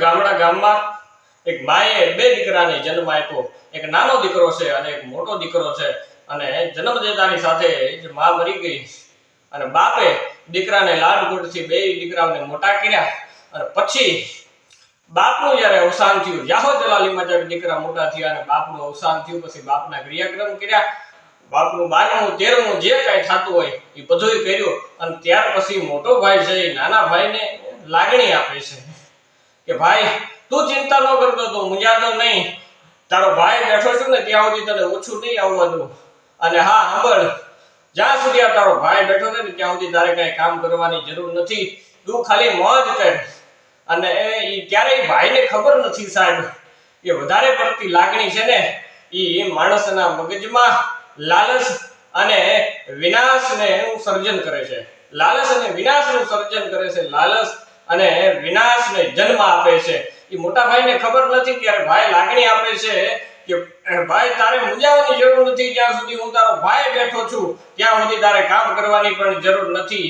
ગામડા ગામમાં એક માએ બે દીકરાને જન્મ આપ્યો. એક નાનો દીકરો છે અને એક મોટો દીકરો છે. અને જન્મ દેતાની સાથે જ મા મરી ગઈ. અને બાપે દીકરાને લાડકોટથી બે દીકરાઓને મોટા કર્યા. અને પછી બાપનું જ્યારે અવસાન થયું, યાહો જલાલીમાં જ્યારે દીકરા મોટા થયા અને બાપનું અવસાન થયું, પછી બાપના ક્રિયાક્રમ કર્યા. બાપનું બારમું, તેરમું જે કાંઈ થતું હોય, એ બધુંય કર્યું. અને ત્યાર પછી મોટો ભાઈ છે એ નાના ભાઈને લાગણી આપે છે. કે ભાઈ, તું ચિંતા ન કરતો તું મુંજાતો નહીં. તારો ભાઈ બેઠો છું ને, ત્યાં સુધી તને ઓછું નહીં આવવા દઉં અને હા, સાંભળ, જ્યાં સુધી આ તારો ભાઈ બેઠો છે ને, ત્યાં સુધી તારે કઈ કામ કરવાની જરૂર નથી. તું ખાલી મોજ કર. અને એ ક્યારેય ભાઈને ખબર નથી સાહેબ. એ વધારે પડતી લાગણી છે ને એ માણસના મગજમાં લાલચ અને વિનાશને સર્જન કરે છે. લાલચ અને વિનાશનું સર્જન કરે છે. લાલચ અને વિનાશને જન્મ આપે છે. એ મોટા ભાઈને ખબર નથી ત્યારે ભાઈ લાગણી આપે છે કે ભાઈ, તારે મૂંઝાવાની જરૂર નથી જ્યાં સુધી હું તારો ભાઈ બેઠો છું, ત્યાં સુધી તારે કામ કરવાની પણ જરૂર નથી.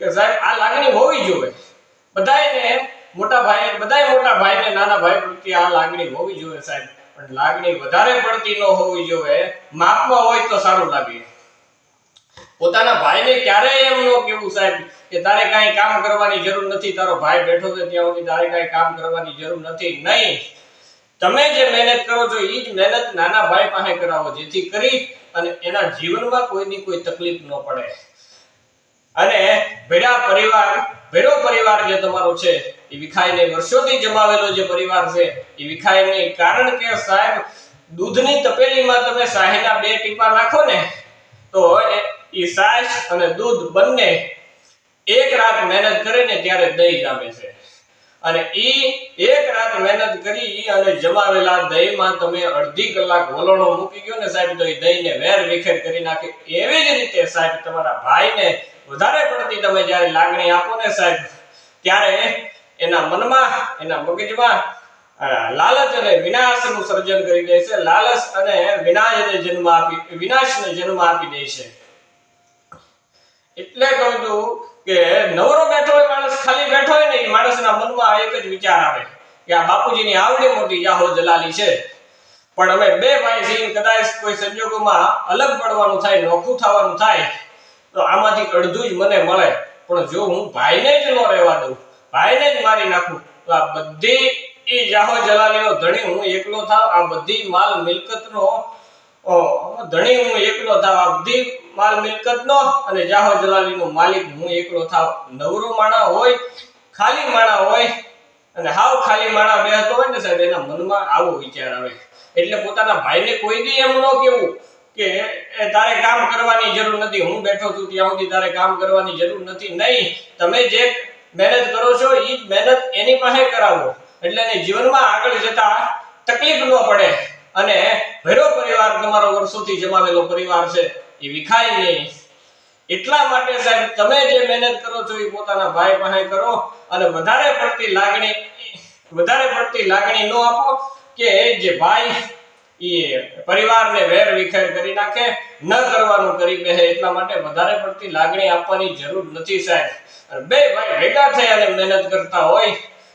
કે સાહેબ, આ લાગણી હોવી જોઈએ. બધાને મોટા ભાઈ બધાય મોટા ભાઈ ને નાના ભાઈ પ્રત્યે આ લાગણી હોવી જોઈએ સાહેબ. પણ લાગણી વધારે પડતી ન હોવી જોઈએ. માપમાં હોય તો સારું લાગે. પોતાના ભાઈને ક્યારેય એમ ન કેવું સાહેબ. કે તારે કાંઈ કામ કરવાની જરૂર નથી, તારો ભાઈ બેઠો છે ત્યાં સુધી તારે કાંઈ કામ કરવાની જરૂર નથી. નહીં. તમે જે મહેનત કરો છો એ જ મહેનત નાના ભાઈ પાસે કરાવો, જેથી કરી અને એના જીવનમાં કોઈની કોઈ તકલીફ ન પડે. અને ભેડા પરિવાર, ભેડો પરિવાર જે તમારો છે, એ વિખાઈને વર્ષોથી જમાવેલો જે પરિવાર છે, એ વિખાય નહીં કારણ કે સાહેબ, દૂધની તપેલીમાં તમે શાહીના બે ટીપા નાખો ને, તો એ સાસ અને દૂધ બંને એક રાત મહેનત કરે ને ત્યારે દહીં જામે છે. અને ઈ એક રાત મહેનત કરી અને જમાવેલા દહીંમાં તમે અડધી કલાક વલણો મૂકી ગયો ને સાહેબ, તો એ દહીંને વેર વિખેર કરી નાખે. એવી જ રીતે સાહેબ, તમારા ભાઈને વધારે પડતી તમે જ્યારે લાગણી આપો ને સાહેબ, ત્યારે એના મનમાં, એના મગજમાં લાલચ અને વિનાશનું સર્જન કરી દે છે. લાલચ અને વિનાશને જન્મ આપી, વિનાશને જન્મ આપી દે છે. એટલે કહું છું કે નવરો બેઠો હોય, માણસ ખાલી બેઠો હોય ને, એ માણસના મનમાં એક જ વિચાર આવે કે આ બાપુજીની આવડી મોટી જાહો જલાલી છે. પણ અમે બે ભાઈ છીએ કદાચ કોઈ સંજોગોમાં અલગ પડવાનું થાય, નોખું થવાનું થાય, તો આમાંથી અડધું જ મને મળે. પણ જો હું ભાઈને જ ન રહેવા દઉં, ભાઈને જ મારી નાખું, તો આ બધી એ જાહો જલાલીનો ધણી હું એકલો થાવ, આ બધી માલ મિલકતનો ધણી હું એકલો થાવ, આ બધી માલ મિલકતનો અને જાહો જલાલીનો માલિક હું એકલો થાવ. નવરો માણા હોય, ખાલી માણા હોય, અને હાવ ખાલી માણા બેહતો હોય ને સાહેબ, એના મનમાં આવો વિચાર આવે. એટલે પોતાના ભાઈને કોઈ દી એમ ન કેવું કે તારે કામ કરવાની જરૂર નથી, હું બેઠો છું ત્યાં સુધી તારે કામ કરવાની જરૂર નથી. નહીં, તમે જે મહેનત કરો છો એ જ મહેનત એની પાસે કરાવો. એટલે એને જીવનમાં આગળ જતા તકલીફ ન પડે. અને ભેરો પરિવાર તમારો વર્ષોથી જમાવેલો પરિવાર છે. એ વિખાય નહીં. એટલા માટે સાહેબ, તમે જે મહેનત કરો છો એ પોતાના ભાઈ પાસે કરો અને વધારે પડતી લાગણી, વધારે પડતી લાગણી ન આપો કે જે ભાઈ એ પરિવારને વેર વિખેર કરી નાખે, ન કરવાનું કરી બેસે એટલા માટે વધારે પડતી લાગણી આપવાની જરૂર નથી સાહેબ. બે ભાઈ ભેગા થઈ અને મહેનત કરતા હોય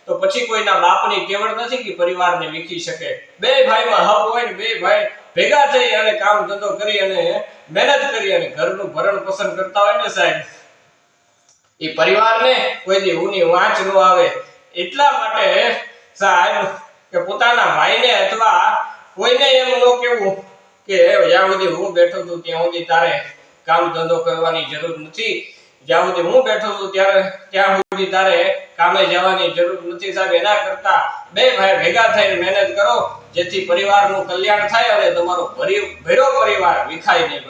તો પછી કોઈના બાપની કેવળ નથી કે પરિવારને વીખી શકે. બે ભાઈમાં હક હોય ને બે ભાઈ ભેગા થઈ અને કામ ધંધો કરી અને મહેનત કરી અને ઘરનું ભરણ પસંદ કરતા હોય ને સાહેબ? એ પરિવારને કોઈ દી ઊની વાંચ ન આવે. એટલા માટે સાહેબ કે પોતાના ભાઈને અથવા કોઈને એમ ન કેવું કે જ્યાં સુધી હું બેઠો છું, ત્યાં સુધી તારે કામ ધંધો કરવાની જરૂર નથી. જ્યાં સુધી હું બેઠો છું, ત્યારે, ત્યાં સુધી તારે કામે જવાની જરૂર નથી સાહેબ એના કરતા બે ભાઈ ભેગા થઈને મહેનત કરો, જેથી પરિવારનું કલ્યાણ થાય અને તમારો ભર્યો પરિવાર વિખાય નહીં